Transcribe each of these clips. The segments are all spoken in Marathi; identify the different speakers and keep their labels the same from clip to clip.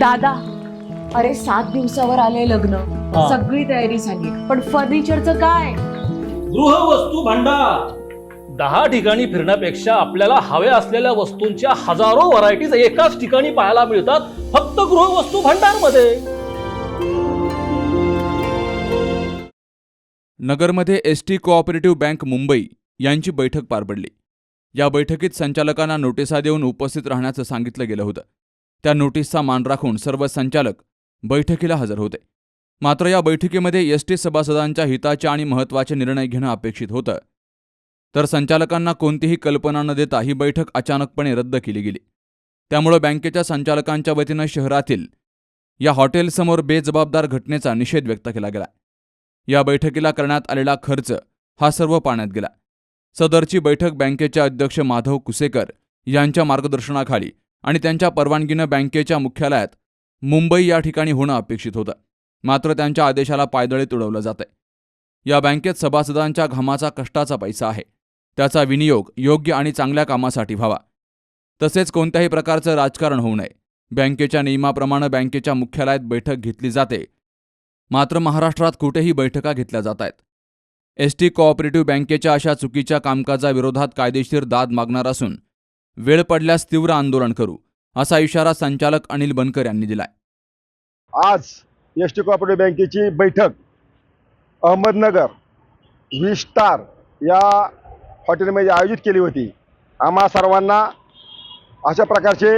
Speaker 1: दादा अरे सात दिवसावर आले लग्न.
Speaker 2: हा.
Speaker 1: सगळी तयारी झाली. पण फर्निचरचं काय?
Speaker 2: गृहवस्तू भांडार. दहा ठिकाणी फिरण्यापेक्षा आपल्याला हव्या असलेल्या वस्तूंच्या हजारो व्हरायटीज एकाच ठिकाणी पाहायला मिळतात फक्त गृहवस्तू भांडारमध्ये
Speaker 3: नगरमध्ये S T cooperative bank Mumbai यांची बैठक पार पडली. या बैठकीत संचालकांना नोटिसा देऊन उपस्थित राहण्याचं सांगितलं गेलं होतं. त्या नोटीसचा मान राखून सर्व संचालक बैठकीला हजर होते. मात्र या बैठकीमध्ये एस टी सभासदांच्या हिताचे आणि महत्त्वाचे निर्णय घेणं अपेक्षित होतं. तर संचालकांना कोणतीही कल्पना न देता ही बैठक अचानकपणे रद्द केली गेली. त्यामुळं बँकेच्या संचालकांच्या वतीनं शहरातील या हॉटेलसमोर बेजबाबदार घटनेचा निषेध व्यक्त केला गेला. या बैठकीला करण्यात आलेला खर्च हा सर्व पाण्यात गेला. सदरची बैठक बँकेचे अध्यक्ष माधव कुसेकर यांच्या मार्गदर्शनाखाली आणि त्यांच्या परवानगीनं बँकेच्या मुख्यालयात मुंबई या ठिकाणी होणं अपेक्षित होतं. मात्र त्यांच्या आदेशाला पायदळी तुडवलं जातंय. या बँकेत सभासदांच्या घामाचा कष्टाचा पैसा आहे. त्याचा विनियोग योग्य आणि चांगल्या कामासाठी व्हावा. तसेच कोणत्याही प्रकारचं राजकारण होऊ नये. बँकेच्या नियमाप्रमाणे बँकेच्या मुख्यालयात बैठक घेतली जाते. मात्र महाराष्ट्रात कुठेही बैठका घेतल्या जात आहेत. एस टी कोऑपरेटिव्ह बँकेच्या अशा चुकीच्या कामकाजाविरोधात कायदेशीर दाद मागणार असून वेळ पडल्यास तीव्र आंदोलन करू असा इशारा संचालक अनिल बनकर यांनी दिलाय.
Speaker 4: आज एस टी कोऑपरेटिव्ह बँकेची बैठक अहमदनगर वी स्टार या हॉटेलमध्ये आयोजित केली होती. आम्हा सर्वांना अशा प्रकारचे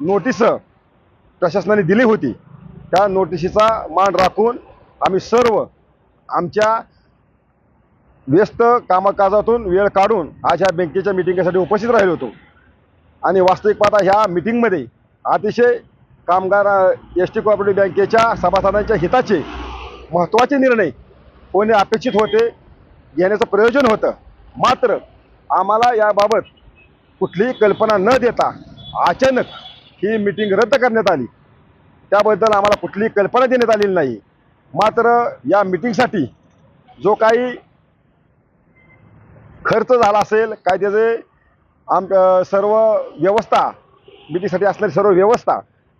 Speaker 4: नोटीस प्रशासनाने दिली होती. त्या नोटिशीचा मान राखून आम्ही सर्व आमच्या व्यस्त कामकाजातून वेळ काढून आज ह्या बँकेच्या मिटिंगसाठी उपस्थित राहिलो होतो. आणि वास्तविक पाहता ह्या मिटिंगमध्ये अतिशय कामगार एस टी कोऑपरेटिव्ह बँकेच्या सभासदांच्या हिताचे महत्त्वाचे निर्णय होणे अपेक्षित होते घेण्याचं प्रयोजन होतं. मात्र आम्हाला याबाबत कुठलीही कल्पना न देता अचानक ही मिटिंग रद्द करण्यात आली. त्याबद्दल आम्हाला कुठलीही कल्पना देण्यात आलेली नाही. मात्र या मिटिंगसाठी जो काही खर्च झाला असेल काय त्याचे आम सर्व व्यवस्था मिटीसाठी असणारी सर्व व्यवस्था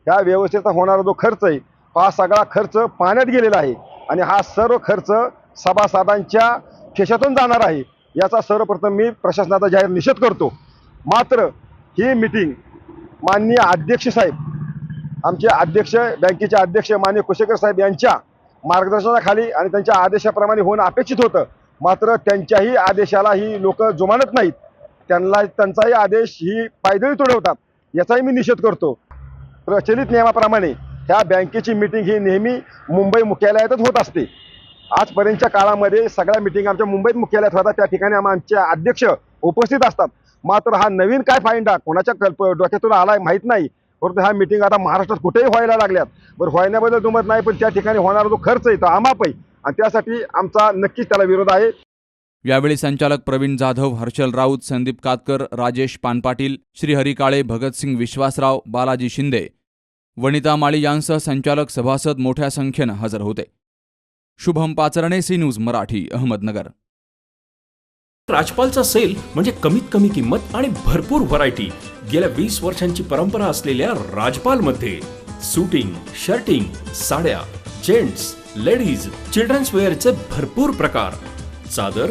Speaker 4: ह्या व्यवस्थेचा होणारा जो खर्च आहे हा सगळा खर्च पाण्यात गेलेला आहे. आणि हा सर्व खर्च सभासदांच्या खिशातून जाणार आहे. याचा सर्वप्रथम मी प्रशासनाचा जाहीर निषेध करतो. मात्र ही मिटिंग माननीय अध्यक्ष साहेब आमचे अध्यक्ष बँकेचे अध्यक्ष माननीय कुशेकर साहेब यांच्या मार्गदर्शनाखाली आणि त्यांच्या आदेशाप्रमाणे होणं अपेक्षित होतं. मात्र त्यांच्याही आदेशाला ही लोक जुमानत नाहीत. त्यांना त्यांचाही आदेश ही पायदळी तुडवतात. याचाही मी निषेध करतो. प्रचलित नियमाप्रमाणे ह्या बँकेची मिटिंग ही नेहमी मुंबई मुख्यालयातच होत असते. आजपर्यंतच्या काळामध्ये सगळ्या मिटिंग आमच्या मुंबईत मुख्यालयात होतात. त्या ठिकाणी आमचे अध्यक्ष उपस्थित असतात. मात्र हा नवीन काय फायंडा कोणाच्या कल्प डोक्यातून आलाय माहीत नाही. परंतु ह्या मिटिंग आता महाराष्ट्रात कुठेही व्हायला लागल्यात. बरं व्हायण्याबद्दल दुमत नाही पण त्या ठिकाणी होणारा जो खर्च आहे तो आमाप. आहे आणि त्यासाठी आमचा नक्कीच त्याला विरोध आहे.
Speaker 3: यावेळी संचालक प्रवीण जाधव हर्षल राऊत संदीप कातकर राजेश पानपाटील श्रीहरी काळे भगतसिंग विश्वासराव बालाजी शिंदे. वनिता माळी यांसह संचालक सभासद मोठ्या संख्येनं हजर होते. Shubham Pacharne C news Marathi Ahmednagar.
Speaker 5: राजपालचा sale म्हणजे कमीत कमी किंमत आणि भरपूर व्हरायटी गेल्या वीस वर्षांची परंपरा असलेल्या राजपालमध्ये सुटिंग शर्टिंग साड्या जेंट्स लेडीज चिल्ड्रन्स वेअरचे भरपूर प्रकार. चादर